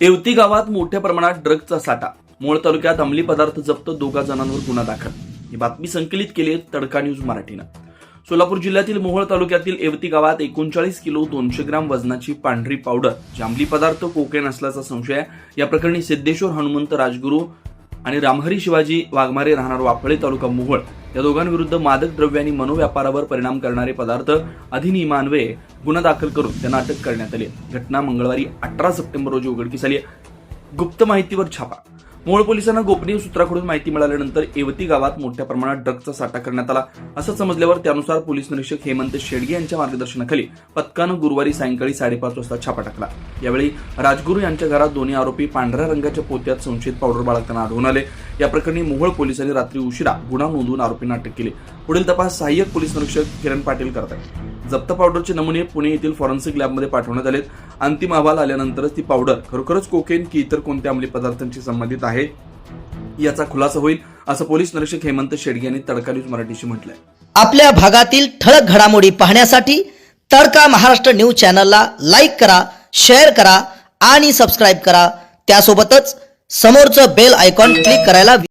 येवती गावात मोठ्या प्रमाणात ड्रग्जचा साठा. मोळ तालुक्यात अंमली पदार्थ जप्त दोघा जणांवर गुन्हा दाखल. ही बातमी संकलित केली आहे तडका न्यूज मराठीनं. सोलापूर जिल्ह्यातील मोहोळ तालुक्यातील येवती गावात एकोणचाळीस किलो दोनशे ग्राम वजनाची पांढरी पावडर जे अंमली पदार्थ कोकेन असल्याचा संशय आहे. या प्रकरणी सिद्धेश्वर हनुमंत राजगुरू आणि रामहरी शिवाजी वाघमारे राहणार वाफळे तालुका मोहोळ. या दोघांविरुद्ध मादक द्रव्य आणि मनोव्यापारावर परिणाम करणारे पदार्थ अधिनियमान्वये गुन्हा दाखल करून त्यांना अटक करण्यात आली. घटना मंगळवारी अठरा सप्टेंबर रोजी उघडकीस आली गुप्त माहितीवर छापा. मोहोळ पोलिसांना गोपनीय सूत्राकडून माहिती मिळाल्यानंतर येवती गावात मोठ्या प्रमाणात ड्रगचा साठा करण्यात आला. असं समजल्यावर त्यानुसार पोलीस निरीक्षक हेमंत शेडगे यांच्या मार्गदर्शनाखाली पथकानं गुरुवारी सायंकाळी साडेपाच वाजता छापा टाकला. यावेळी राजगुरू यांच्या घरात दोन्ही आरोपी पांढऱ्या रंगाच्या पोत्यात संशयित पावडर बाळगताना आढळून आले. या प्रकरणी मोहोळ पोलिसांनी रात्री उशिरा गुन्हा नोंदवून आरोपींना अटक केली. पुढील तपास सहाय्यक पोलीस निरीक्षक किरण पाटील करत आहेत. जप्त पावडरचे नमुने पुणे येथील फॉरेन्सिक लॅबमध्ये पाठवण्यात आलेत. अंतिम अहवाल आल्यानंतरच ती पावडर खरोखरच कोकेन की इतर कोणत्या अंमली पदार्थांशी संबंधित आहे याचा खुलासा होईल असं पोलीस निरीक्षक हेमंत शेडगे यांनी तडका न्यूज मराठीशी म्हटलंय. आपल्या भागातील ठळक घडामोडी पाहण्यासाठी तडका महाराष्ट्र न्यूज चॅनलला लाईक करा शेअर करा आणि सबस्क्राईब करा. त्यासोबतच समोरचं बेल आयकॉन क्लिक करायला